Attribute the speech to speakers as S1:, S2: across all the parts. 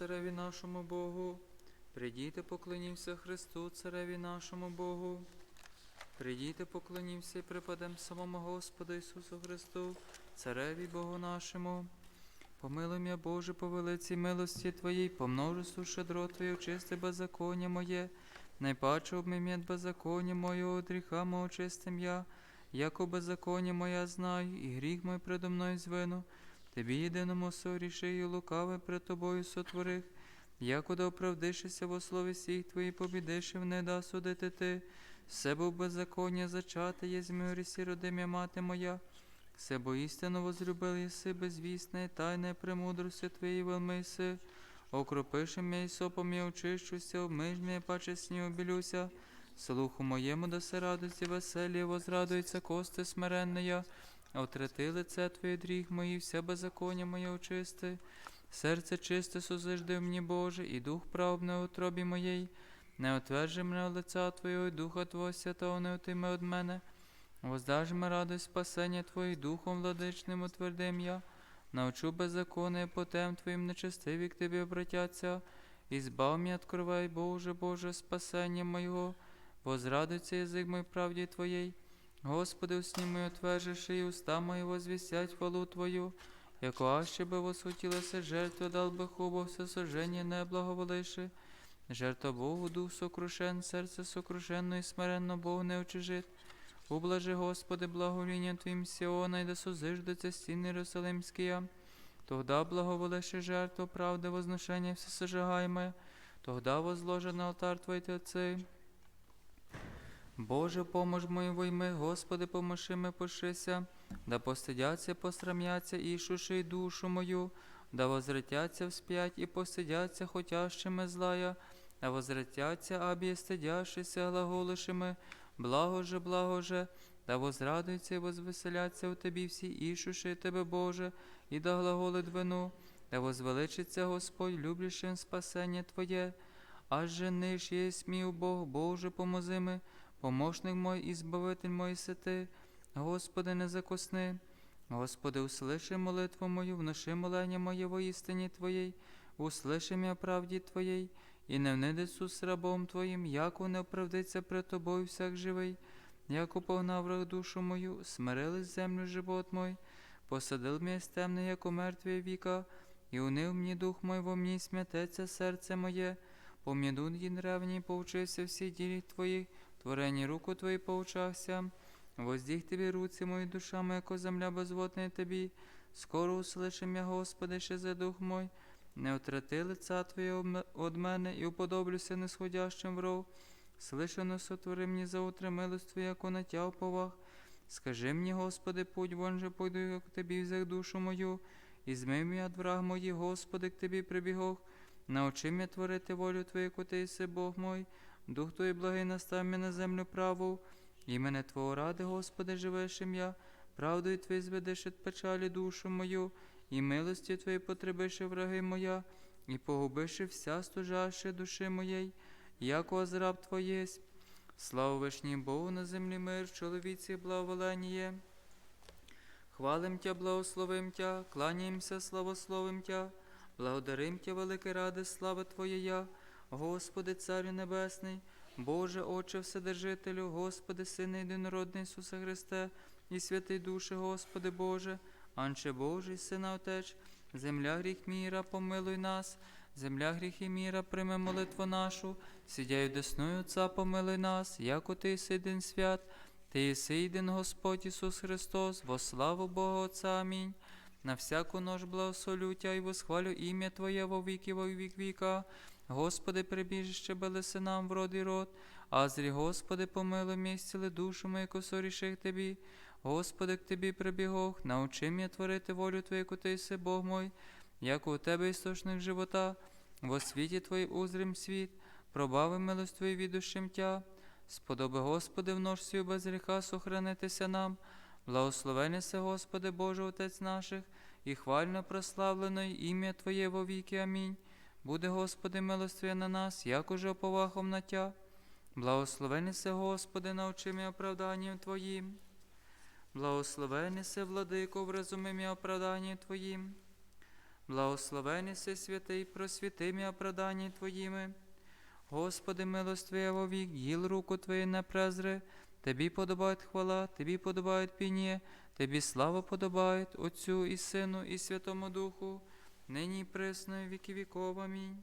S1: цареві нашому Богу. Придійте, поклонімся Христу, цареві нашому Богу. Придійте, поклонімся і припадем самому Господу Ісусу Христу, цареві Богу нашому. Помилуй м'я, Боже, по велиці милості Твоїй, по множеству щедро Твоє, очисти беззаконня моє, найпаче обмім'ят беззаконня моє, гріха мого чистим я, яко беззаконня моя знаю, і гріх мой предо мною звину. Тобі єдиному соріши, і лукаве пред тобою сотворих, якода оправдишися во слові всіх твої, побідиши не да судити ти. Себе в беззаконня зачати є змирісі, родимя мати моя. Себо істину возлюбив єси безвісне, тайне премудрості твоєї велмиси. Окропиши м'я і сопом я очищуся, обмиж м'я, паче сні обілюся. Слуху моєму даси радості веселі, возрадується кости смиренная. Отрети лице Твоє дріг мої, все беззаконня моє очисти. Серце чисте созижди мені, Боже, і дух прав на утробі моєї. Не отвержи мене від лиця Твого, і духа Твого святого не отийми від мене. Воздаж ми радость спасення Твої, духом владичним утвердим я. Научу беззаконне потем Твоїм нечестиві к Тобі обратяться. І збав от кровей, Боже, Боже, спасення моєго. Возрадується язик мой правді Твоєї. Господи, усні мої отвержиши, і уста мої возвістять хвалу Твою. Яко аще би восхотілася жертва, дал би хубо все сожження не благоволиши. Жертва Богу, дух сокрушен, серце сокрушенно і смиренно Богу не очижит. Ублажи, Господи, благовоління Твоїм Сіона, і да созиждуться стіни Єрусалимські. Тогда благоволиши жертву, правди, возношення все сожигаємо. Тогда возложи на алтар Твої Отці. Боже, помож мої войми, Господи, поможи ми пошися, да постидяться, посрам'яться, ішуши душу мою, да возвратяться всп'ять і постидяться хотящими злая, да возвратяться, абі стидящися глаголишими, благо же, благо же, да возрадуються і возвеселяться у Тобі всі ішуши Тебе, Боже, і да глаголить вину, да возвеличиться Господь, люблячим спасення Твоє, аж же ниж єсть мій Бог, Боже, помози ми, Помощник мой і збавитель мой сети, Господи, не закосни. Господи, услиши молитву мою, вноши молення моє во істині Твоїй, услиши м'я правді Твоїй, і не вниди Ісус рабом Твоїм, яко не оправдиться пред Тобою всяк живий, яко погнав враг душу мою, смирились землю живот мой, посадил м'я з темне, яко мертві віка, і унив мені дух мой, во мені смятеться серце моє, пом'яду їн ревні, повчився всі ділі Твоїх, Творені руку Твої поучався, воздіг Тобі руці мої, душа моя, яко земля безводна Тобі, скоро услишим я, Господи, ще за дух мой, не отрати лица Твоє од мене і уподоблюся несходящим вров. Слишано сотвори мені за утре милость Твоя, яко на тя поваг. Скажи мені, Господи, путь, вон же пойду, як Тобі взяв душу мою, і змив від враг мої, Господи, к Тобі прибігох. Научи мене творити волю Твою, яку Бог мой, Дух Твій благий настав мене на землю праву, імене Твого ради, Господи, живеш ім'я, правдою Твій зведеш від печалі душу мою, і милості Твої потребиши враги моя, і погубиши вся стужаща душі моєї, як озраб Твоєсь. Слава вишній Богу на землі мир, чоловіці благоволення. Хвалим Тя, благословим Тя, кланяємося, славословим Тя, благодарим Тя, велике ради, слава Твоя. Господи, Царю Небесний, Боже, Отче Вседержителю, Господи, Сине єдинородний Ісуса Христе, і святий Душе, Господи Боже, Анче Божий, Сина Отеч, земля гріх міра, помилуй нас, земля гріх і міра, прийми молитву нашу, сидяй десною Отця, помилуй нас, яко Ти єси свят, Ти єси єдин Господь Ісус Христос, во славу Бога Отця, Амінь. На всяку нож благословлю Тя і восхвалю ім'я Твоє во віки, во вік віка. Господи, прибіжище белеси нам в род і род, а зрі, Господи, помилуй мій, зціли душу мою, косоріших Тобі. Господи, к Тобі прибігох, научи мене творити волю Твою, Ти єси, Бог мой, як у Тебе істочник живота, во світі Твої узрим світ, пробави милость Твою від душим Тя. Сподоби, Господи, в нож без гріха сохранитися нам, благословений се, Господи, Боже, Отець наших, і хвально прославлено ім'я Твоє во віки. Амінь. Буде, Господи, милость на нас, як уже оповахом на Тя. Благословений се, Господи, научи мене оправданням Твоїм. Благословений се, владико, вразуми мене оправданням Твоїм. Благословений си святий, просвіти м'я оправданні Твоїми. Господи, милость Твоя вовік, діл руку Твою не презри. Тобі подобають хвала, Тобі подобають піні, Тобі слава подобають Отцю і Сину, і Святому Духу, нині і присно, і віки віков. Амінь.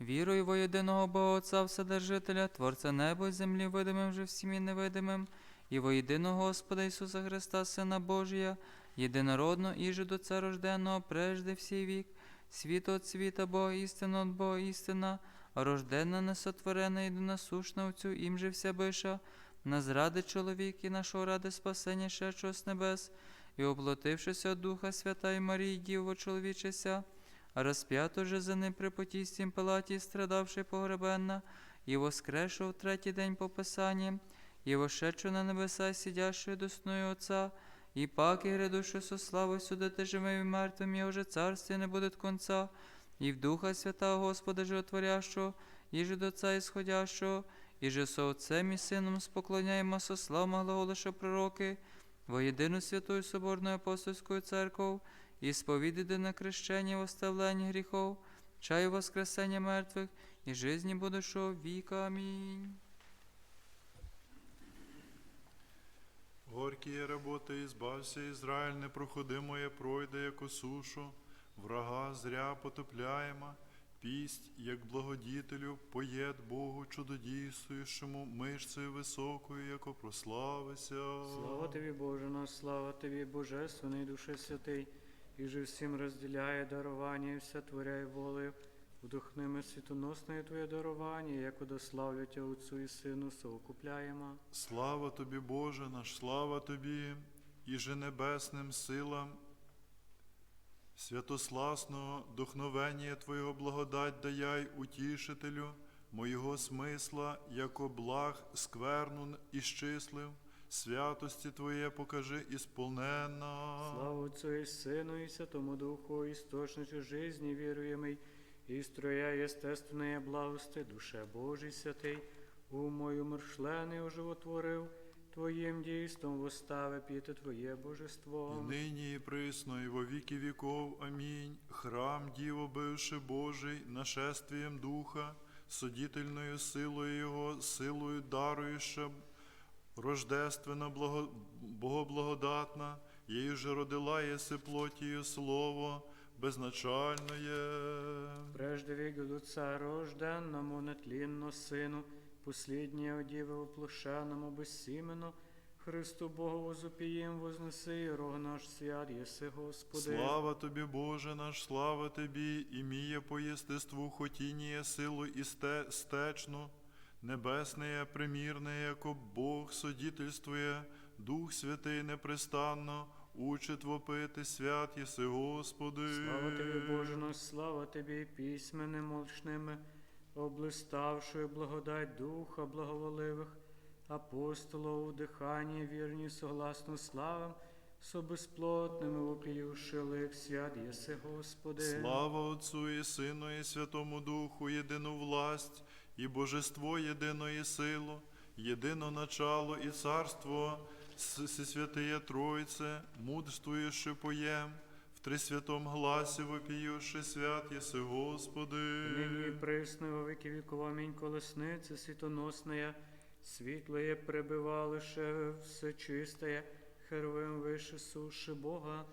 S1: Вірую во єдиного Бога Отця Вседержителя, Творця неба і землі, видимим же всім і невидимим, і во єдиного Господа Ісуса Христа, Сина Божія, єдинородно і до Ця рожденного, прежде всій вік, світ от світа, Бога істина от Бога істина, рожденна, несотворена і насушна Отцю, їм же вся биша, на зради чоловік і нашого ради спасення шедшого з небес, і оплотившися от Духа Свята і Марії, Діво чоловічеся, розп'ято же за ним при потістім палаті, страдавши погребенна, і воскресшого в третій день по Писанні, і вошедшого на небеса, сидящою досною Отця, і паки грядушу со славою судити живим і мертвим, і уже царстві не буде конца, і в Духа Святого Господа Животворящого, і же до Отця ісходящого, і же со Отцем і Сином споклоняємо со славами глаголиша пророки, во єдину святую Соборну апостольську церкву, і сповідати на крещення оставлення гріхов, чаю воскресення мертвих, і жизни будущого віка. Амінь.
S2: Горькие работы, избавься, Израиль, непроходимое пройде, яко сушу, врага зря потопляємо, пість, як благодітелю, поєд Богу чудодійствуючому, мишцею високою, яко прославися.
S3: Слава тобі, Боже наш, слава тобі, Божественний Душе Святий, і же всім розділяє дарування і вся творяє волею. Вдохнемо світоносне Твоє дарування, як удославлю Тя Отцу і Сину, совокупляємо.
S2: Слава тобі, Боже наш, слава тобі, і же небесним силам, святосласного дохновення Твоєго благодать даяй утішителю, моєго смисла, яко благ скверну іщислив, святості Твоє покажи ісполненна.
S3: Слава Отцу і Сину, і Святому Духу, істочницю жизни віруємий, і строя єстественної благости, душе Божий святий, у мою мершлений оживотворив, Твоїм дійством востави піти Твоє
S2: І
S3: божество.
S2: нині і присно, і во віки віков. Амінь. Храм Діво бивши Божий, нашествієм Духа, судітельною силою Його, силою даруюча, рождественна, благо, богоблагодатна, її же родила єси плотію слово, безначальне.
S3: Прежде вік до Отца рожденному, нетлінно Сину, посліднє одіве воплощеному безсімену, Христу Богу возупієм вознеси, і рог наш свят, єси Господи.
S2: Слава тобі, Боже наш, слава тобі, іміє по єстеству хотініє силу і сте, стечну, небесне, примірне, яко Бог судітельствує, Дух Святий непрестанно, учить вопити свят єси Господи.
S3: Слава тобі, Боже наш, слава тобі, письменними мощними, облиставшою благодать Духа благоволивих, апостолов у диханні вірні согласно славам, со безплотними вопіюши лик свят єси Господи.
S2: Слава Отцу і Сину, і Святому Духу, єдину власть, і Божество єдино і силу, єдино начало і царство, Всесвятиє Тройце, мудрствуєши поєм, в трисвятом гласі вопіюши свят єси Господи.
S3: Нині присно во віки віков, амінь, колесниця світоносная, світлоє пребивалише, все чистое, херовим вище суши Бога,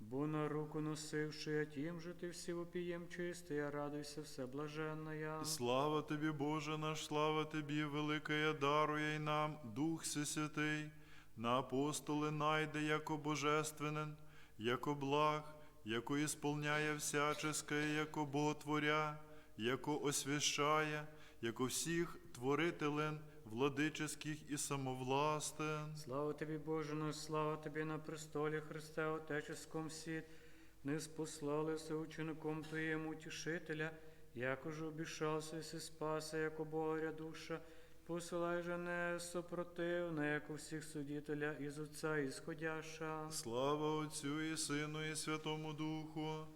S3: бо на руку носивши, а тім же ти всі вопієм чистий, радуйся все блаженная.
S2: Слава тобі, Боже наш, слава тобі, великая дарує й нам, Дух Всесвятий, на апостоли найде, яко божественен, яко благ, яко ісполняє всяческое, яко Боготворя, яко освящає, яко всіх творителен, владических і самовластен.
S3: Слава тобі, Боже наш, слава тобі на престолі Христе Отеческом світ, не спослали се учеником Твоєму утішителя, якоже обішався і спаси, яко Бога душа, посилай же не сопротивне, як у всіх судителя із Отця ісходяша.
S2: Слава Отцю і Сину, і Святому Духу.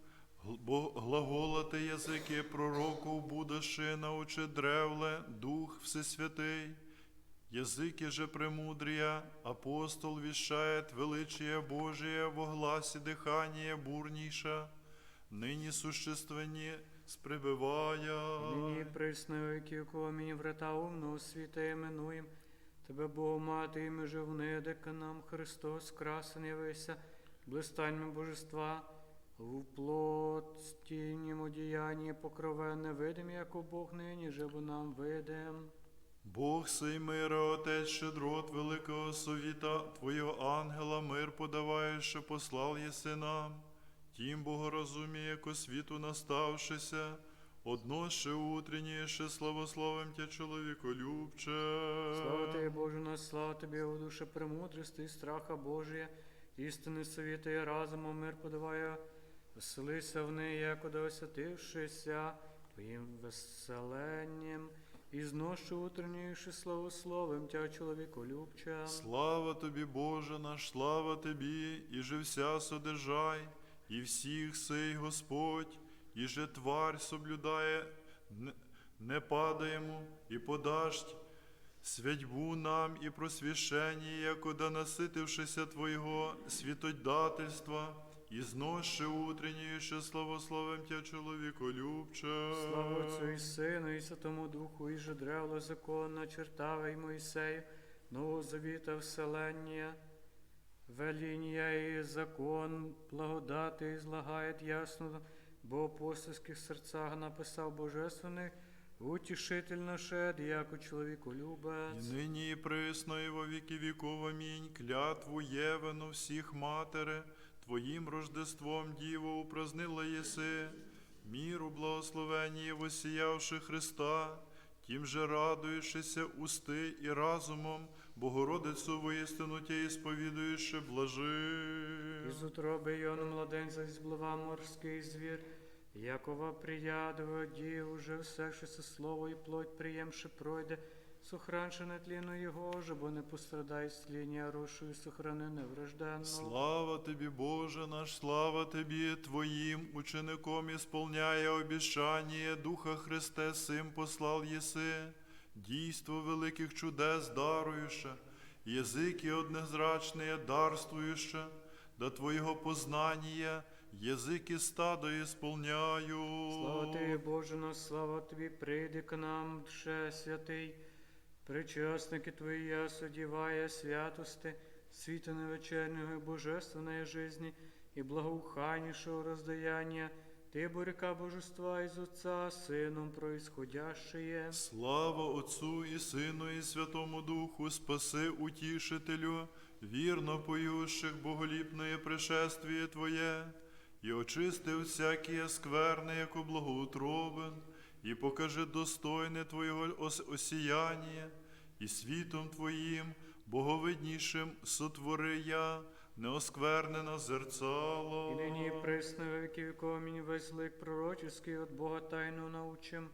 S2: Бо глаголати язики пророков будеши научи древле, Дух Всесвятий. Языки же премудрия, апостол вещает величие Божие во гласе дыхание бурніша, нині существені сприбивая.
S3: Нині присно віки, комінь врата умного світа іменуєм. Тебе, Бог, мати, і ми же внедека нам Христос, красен явися, блистаньми божества, в плотстіннім одіянні покровенне видим, як Бог нині живо нам видим.
S2: Бог сей мира, Отець щедрот великого совіта, Твого ангела мир подаває, що послав єси нам. Тім богорозуміє, яко світу наставшися, одно ще утреннє, ще славословим тя чоловіколюбче.
S3: Слава Тебе, Боже, нас, слава Тобі, о душе премудрости і страха Божия, істини совіта і разуму мир подаває, веселися в неї, як освятившися Твоїм веселенням, і знощу утренніше славословим Тя чоловіколюбча.
S2: Слава тобі, Боже наш, слава тобі, і же вся содержай, і всіх сей Господь, і же тварь соблюдає, не, падаємо, і подасть святьбу нам і просвящення, якода наситившися Твоєго світодательства, і зноще утренніше славословим Тя чоловіколюбче.
S3: Слава Отцю і Сину, і Святому Духу, і же древло закон начертава й Моїсею, Нового Завіта вселення, веління і закон, благодати і злагає ясно, бо апостольських серцях написав божественний, утішитель нашед, як чоловіку
S2: І нині і присно, і во віки віков, амінь. Клятву Євену всіх матери, Твоїм рождеством Діво упразнила єси, міру благословені восіявши Христа, тим же радуєшися усти і разумом, Богородицю воістину тя сповідуєше блажи.
S3: Із утроби йону младенця зблива морський звір, Якова приядова дів, уже все, що це слово і плоть приємше пройде, сохранше нетліну його, же, бо не пострадай сління рушою, сохрани неврожденно.
S2: Слава тобі, Боже наш, слава тобі, Твоїм учеником ісполняє обіщання Духа Христе, Сим послав єси, дійство великих чудес дарующе, язики однезрачне дарствующе, до Твоєго познання язики стадо ісполняю.
S3: Слава тобі, Боже, наш, слава тобі, прийди к нам, душе святий, причасники твої я содіває святости, світа невечернього і божественної жизни і благоуханнішого роздаяння, ти буряка божества із Отця, Сином происходящее.
S2: Слава Отцу і Сину, і Святому Духу, спаси утішителю, вірно поющих боголіпне пришествіє Твоє, і очисти всякі скверне, яко благоутробен, і покажи достойне Твоєго осіяння, і світом Твоїм, боговиднішим сотвори я, неосквернена зерцало.
S3: І нині веки веков мені весь лик пророческий от Бога тайну научим,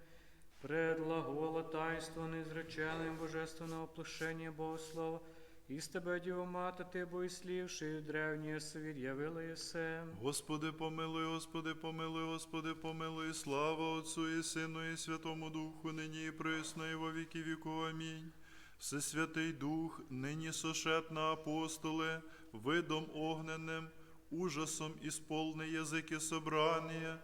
S3: предлагола таїнство неизреченим божественного оплошення Богослова, і з тебе, Діво Мати, ти боїслівши, древнє совіт явила єсе.
S2: Господи, помилуй, Господи, помилуй, Господи, помилуй, слава Отцу і Сину, і Святому Духу, нині і присно, і во віки віков. Амінь. Всесвятий Дух, нині сошет на апостоли, видом огненним, ужасом ісполни язики собрання,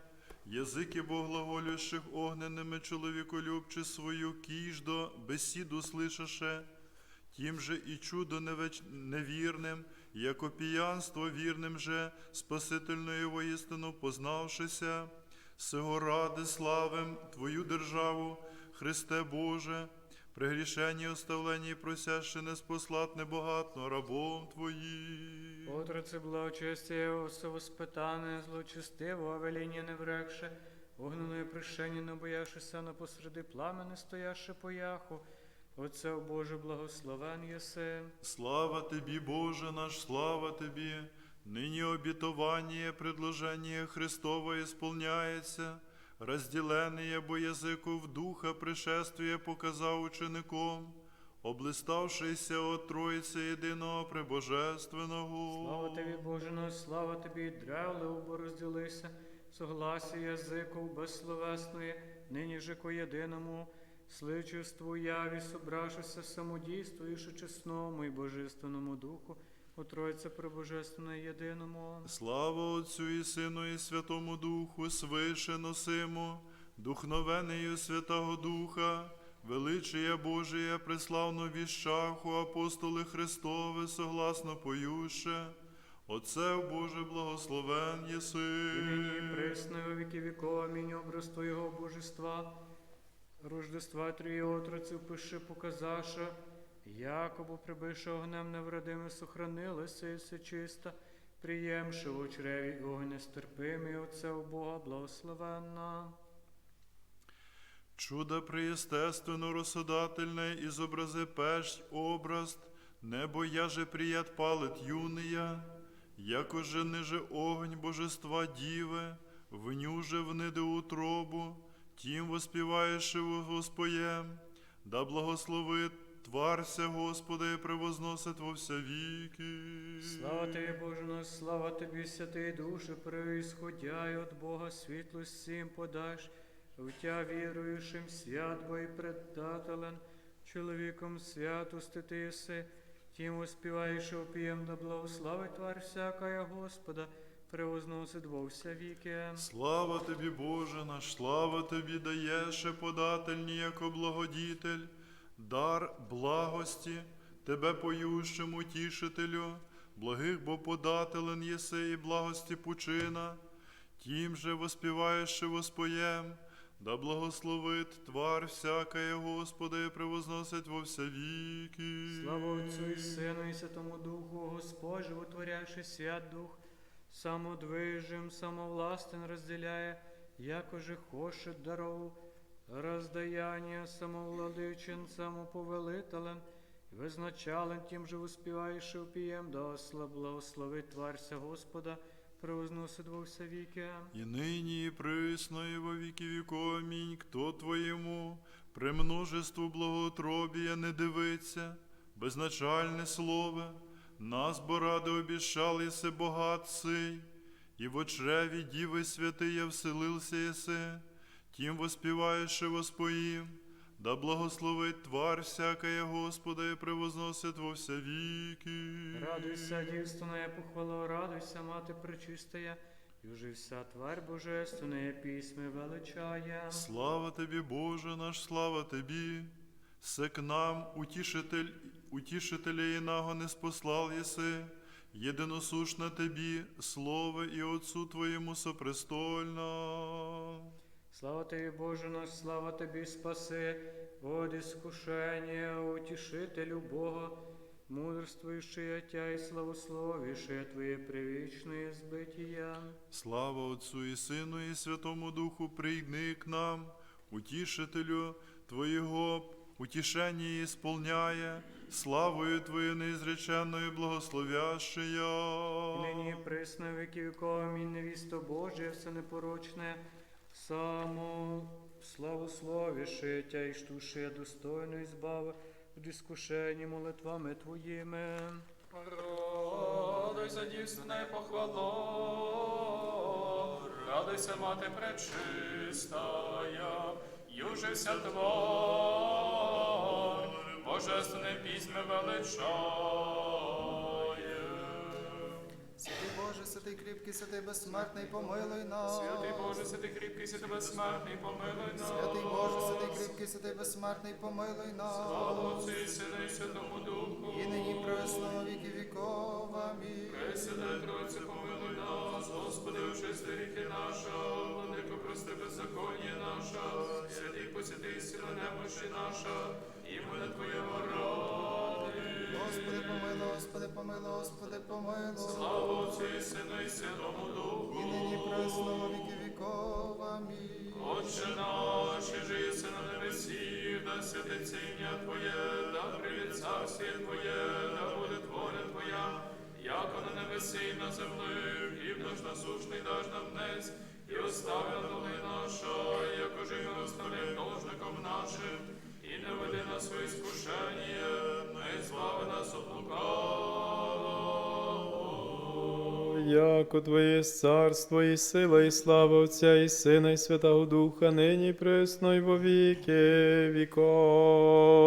S2: язики боглаголющих огненними чоловіколюбче свою кіждо, бесіду слышаше, Тім же і чудо невірним, яко піянство вірним же, спасительною воістину познавшися, сего ради славим Твою державу, Христе Боже, пригрішені оставлені, просяще не спослат небагатно рабом Твоїм.
S3: Отрице благочестя, осовоспитане, злочестиво, а веління не врекше, огненої пришені не боявшися на посреди пламени, стояще пояху, Отце Боже, благословен єси.
S2: Слава Тобі, Боже наш, слава Тобі, нині обітовання, предложення Христова ісполняється, розділене бо язику в духа пришествия показав учеником, облиставшися от Троїці єдиного пребожественного.
S3: Слава тобі, Боже наш, слава тобі, древле убо розділися, согласі язику безсловесної, нині же ко єдиному, сличеству яві, собравшися самодійствуючи чесному і божественному духу, у Тройце Пребожественне єдиному.
S2: Слава Отцю і Сину, і Святому Духу, свише носимо, духновению Святого Духа, величія Божія, преславно віщаху, апостоли Христове, согласно поюше, Отце Боже благословен єси.
S3: І нині віки віков, амінь, образ Твоєго божества, рождества Трії отриців пиши показаша, якобу прибивши огнем невредими, сохранилися і все чисто, приємши в очреві огонь нестерпимий, Отце у Бога благословенна.
S2: Чудо преестественно рассудательное, изобрази песть образ, небо яже прият палит юния, яко же ниже огонь божества дивы, внюже вниде утробу, тим воспіваєш его Господем, да благословит тварся Господа і превозносить во вся віки.
S3: Слава Тобі, Боже наш, слава Тобі, святий душе, преисходяй от Бога світло всім подаш, в Тя віруючим свят бо і предателен, чоловіком святости ти єси, тим воспіваєш опієм, да благославить твар всякая Господа, превозносить во вся віки.
S2: Слава тобі, Боже наш, слава тобі даєше подательні, яко благодітель, дар благості, тебе поющим утішителю, благих бо подателен єси і благості пучина, тим же воспіваєше воспоєм, да благословит твар всякая Господа і превозносить во вся віки.
S3: Слава Отцю і Сину і Святому Духу, Господь, животворящий свят Дух, самодвижим, самовластен розділяє, якоже хоше даров, роздаяння самовладичен, самоповелителен, і визначален тим же успіваєш опієм, да осла благословить тварся Господа, превозносить во все віки.
S2: І нині, і присно, і во віки віков, амінь. Хто твоєму при множеству благоутробія не дивиться, безначальне слово, нас бо ради обіщал єси богат і в очреві діви святия вселився єси, тим воспіваєш воспоїм, да благословить твар всякая Господа і превозносить во вся віки.
S3: Радуйся, дівственная похвала, радуйся, мати пречистая, і уже вся тварь божественная письми величає.
S2: Слава тобі, Боже наш, слава тобі. Се к нам утішитель, утішителя інаго не спослав єси, єдиносушна тобі, слово і Отцу Твоєму сопрестольно.
S3: Слава тобі, Боже наш, слава тобі, спаси, от іскушення, утішителю Бога, мудрствуючи Тя і славословіше Твоє привічне збиття.
S2: Слава Отцу і Сину, і Святому Духу, прийди к нам, утішителю Твоєго, утішення ісполняє, славою Твоєю неізреченною благословящая.
S3: І нині присно віки віков, амінь, невісто Божє, все непорочне, само славословіше Тя і штуше достойно збави від іскушення молитвами Твоїми.
S4: Радуйся, дівственне похвало, радуйся, мати пречистая, южився твор, божественне пісьме величає.
S5: Святий кріпкий, святий безсмертний, помилуй нас.
S4: Святий Боже, святий кріпкий, святий безсмертний, помилуй нас.
S5: Святий Боже, святий кріпкий, святий безсмертний, помилуй нас.
S4: Слава Отцю і Сину і Святому Духу.
S5: І нині пресно віки віков. Амінь.
S4: Пресвятай Тройце, помилуй нас, Господи, очисти ріки наша, владико, прости беззаконня наша, святий посвятий сила немощі наша, і імені Твоєго ради.
S5: Господи, помилуй, Господи, помилуй, Господи, помилуй.
S4: Слава Отцю і Сину і Святому Духу.
S5: І нині пресно віки віков. Амінь.
S4: Отче наш, і жиєси на небесі, да святиться ім'я Твоє, да прийде царствіє Твоє, да буде воля Твоя, яко на небесі і на землі, хліб наш насушний даж нам днес, і остави нам доли наша, яко же ми оставляємо должником нашим, і не веди нас у іскушення, но і нас от лукавого.
S6: яко Твоє царство і сила, і слава Отця, і Сина, і Святого Духа, нині пресно, і во віки віков.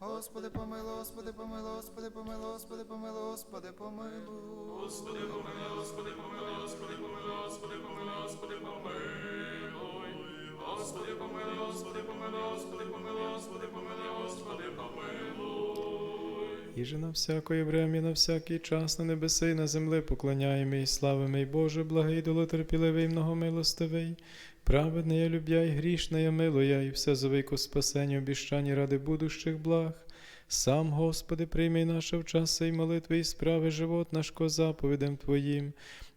S5: Господи, помилуй, Господи, помилуй, Господи, помилуй, Господи, помилуй, Господи, помилуй.
S4: Господи, помилуй, Господи, помилуй, Господи, помилуй, Господи, помилуй, Господи, помилуй. Господи, помилуй, Господи, помилуй, Господи, помилуй, Господи, помилуй, Господи, помилуй.
S6: І же на всякої врем'я, на всякий час на небеси і на земли поклоняємо і славимо, і Боже, благий, долотерпіливий, многомилостивий, праведний, я любя і грішна, я милуя, і все зовико спасення, обіщані ради будущих благ. Сам, Господи, прийми наше в час сей молитви і справи живот наш ко заповідем Твоїм.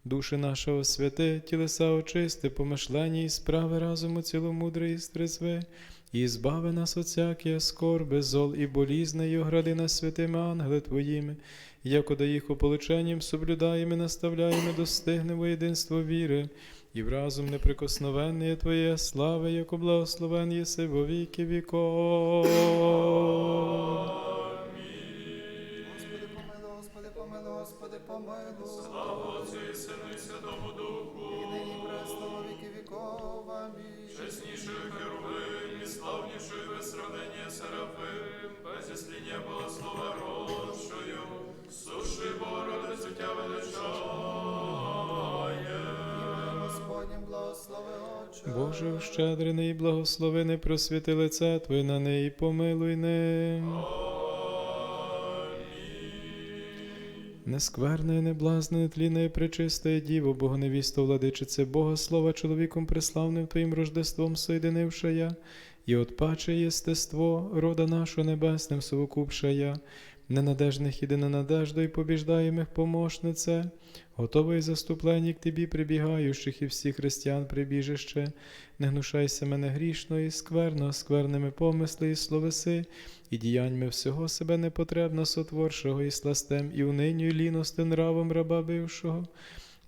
S6: Душі нашого святи, тілеса очисти, помишлення і справи разуму ціломудре і стрезви, і збави нас от всякої скорби, зол і болізни, і огради нас святими ангели Твоїми, якода їх ополченням соблюдаємо, і наставляємо, достигнемо єдинство віри, і в разум неприкосновенне Твоє слави, яко благословен єси во віки віков. Боже, щедрений і благословений, просвіти лице Твоє на неї, помилуй ним. Нескверне, неблазне, тліне, пречисте діво, Богоневісто, владичице, Бога, слова чоловіком преславним Твоїм рождеством соєдинивши я, і отпаче єстество, рода нашого небесним совокупша я, іди на надежду і побіждаємих помощнице, готовий заступленні к Тобі прибігаючих і всіх християн прибіжище, не гнушайся мене грішно і скверно, скверними помисли і словеси, і діяньми всього себе непотребно сотворшого і сластем, і униню, і ліностен нравом раба бившого.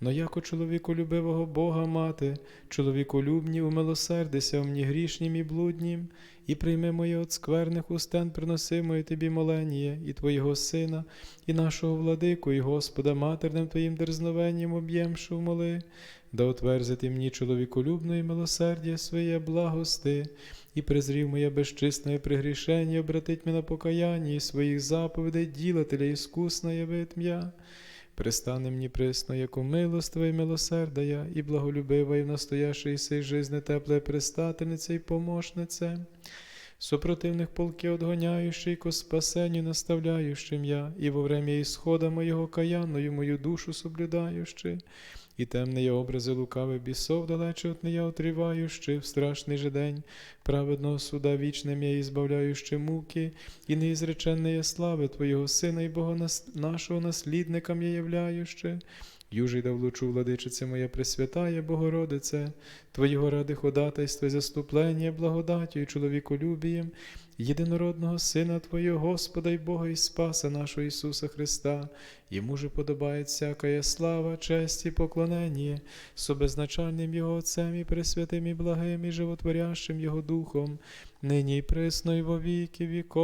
S6: Но яко чоловіку любивого Бога мати, чоловіку любні, умилосердися мені грішнім і блуднім, і прийми моє от скверних устен, приносимої тобі моленіє, і Твоєго Сина, і нашого владику, і Господа матерним Твоїм дерзновенням об'ємшу моли, да отверзити мені чоловіколюбно і милосердя своє благости, і презрів моє безчисне пригрішення, обратить мене на покаяння і своїх заповідей, ділателя іскусна явит м'я. Пристане мені присно, яку милость Твоя і милосерда я, і благолюбива, і в настоящій сей жизни тепле пристательниця і помощниця. Супротивних полки одгоняючи, ко спасенню наставляющим я, і во время ісхода моєго каянною мою душу соблюдаючи, і темні образи лукаве бісов далече от нея отріваючи в страшний же день праведного суда вічним я ізбавляючи муки, і неізреченної слави Твоєго Сина і Бога нашого наслідникам я являюще. Южий да влучу, владичице моя Пресвятая Богородице, Твоєго ради ходатайства і заступлення, благодаттю і чоловіколюбієм, єдинородного Сина Твого, Господа і Бога і Спаса нашого Ісуса Христа, Йому же подобає всякая слава, честь і поклонення, собезначальним Його Отцем і Пресвятим і благим і животворящим Його Духом, нині і присно і во віки віков.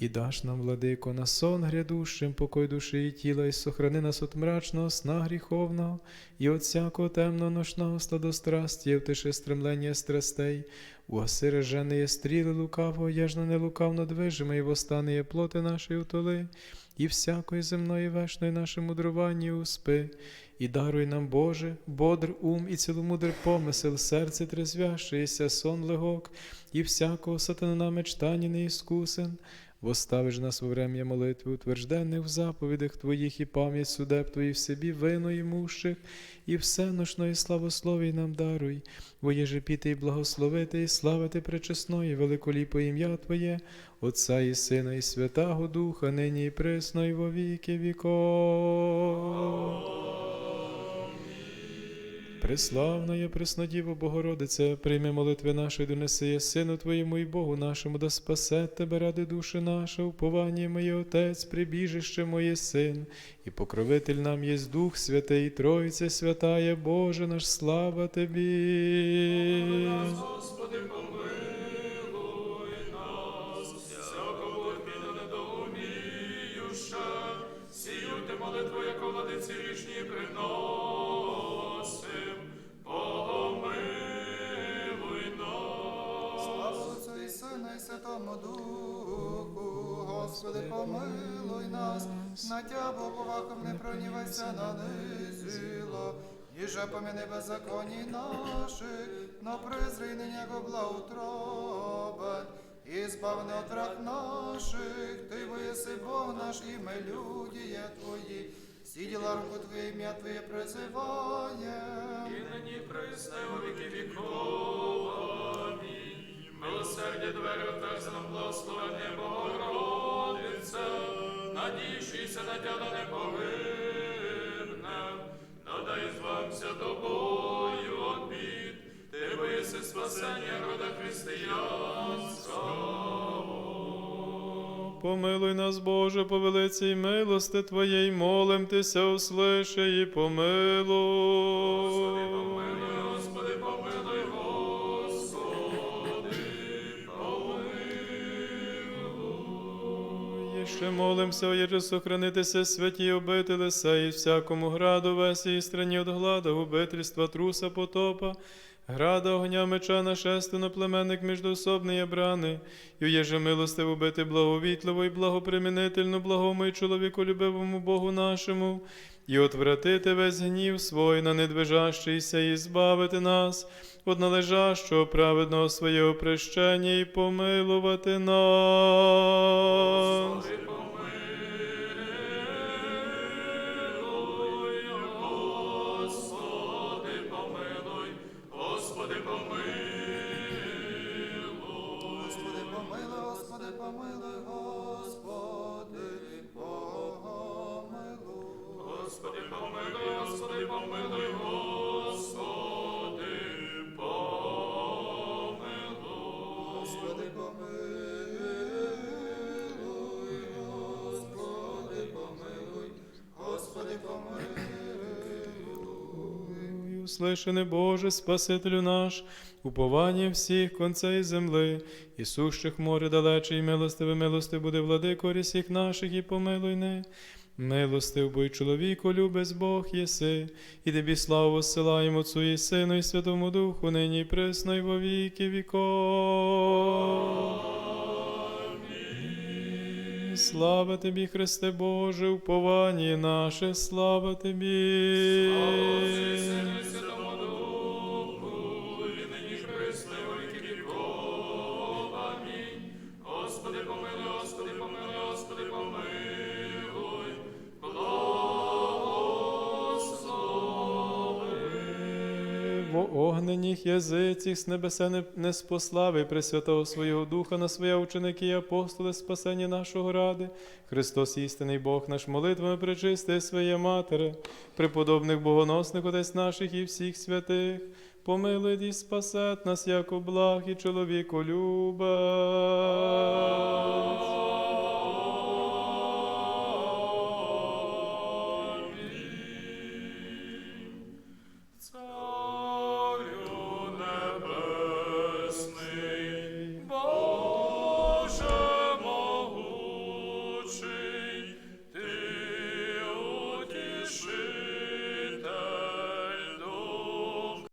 S6: І даш нам, владико, на сон грядущим, покой душі і тіла, і сохрани нас от мрачного сна гріховного, і от всякого темного ношного сладострастя, втиши стремлення страстей, угаси режене стріли лукавого, яжно не лукав надвижиме, і восстане є плоти нашої утоли, і всякої земної вешної наше мудрування успи, і даруй нам, Боже, бодр ум і ціломудр помисел, серце трезвящеється, сон легок, і всякого сатана мечтання не іскусен. Воставиш нас во врем'я молитви, утверждених в заповідях Твоїх і пам'ять судеб Твоїх в собі вину імущих, і все ношної славословій нам даруй, воєже піти і благословити, і славити пречесної, великоліпо ім'я Твоє, Отця і Сина, і Святого Духа, нині і присно, і во віки віков. Преславна є Преснодіво Богородице, прийми молитви наші, донеси є Сину Твоєму і Богу нашому, да спасе Тебе ради душі наша, уповання моє Отець, прибіжище моє Син, і покровитель нам є Дух Святий, Тройця Святая, Боже наш, слава Тобі.
S4: Господи, помилуй
S5: Отцю і Сину і Святому Духу, Господи, помилуй нас, на тябо повахом не пронівайся на низіло, Їже поміни беззаконні наших, но призрій нині благоутробен, і збавни от рак наших, ти воєси Бог наш, і ми люди є Твої, всі діла руку Твоє, ім'я Твоє призиває.
S4: І нині присне у віки віков. Милосердя двері отверзи нам благословення Богородиця, надійшися на тяда не погибне, надай звамся тобою обід, ти виси спасення рода християнського.
S6: Помилуй нас, Боже, по великій милости Твоєї, молим Тися, услиши і. Помилуй, І ще молимся, оєже сохранитися святі обители сей, всякому граду весі і страні от глада, губительства, труса, потопа, града, огня, меча, нашественно, племенник міждоособний є брани, і уєже милостив убити благовітливо і благопримінительно, благому і чоловіку любивому Богу нашому, і отвратити весь гнів свой на недвижащийся, і збавити нас від належащого праведного свого прещення і помилувати нас.
S4: Господи, помилуй, Господи, помилуй,
S5: Господи, помилуй. Господи, помилуй, Господи, помилуй,
S4: Господи, помилуй.
S6: І Услышаний Боже, Спасителю наш, уповання всіх концей земли, і сущих море далече, і милостиве милости буде владико рісіх наших, і помилуй не. Милостив бо чоловіку, любець Бог єси, і тобі славу силаємо Отцу і Сину, і Святому Духу, нині і присно, і во віки віков. Слава тобі, Христе Боже, уповання наше, слава тобі.
S4: Святому
S6: Огненіх язицях з небеса не, спослави Пресвятого Свого Духа на своє ученики і апостоли спасення нашого ради. Христос істинний Бог наш молитвами причисти своє матери, преподобних богоносних отець наших і всіх святих. Помилуй і спасет нас, як благ і чоловіку люба.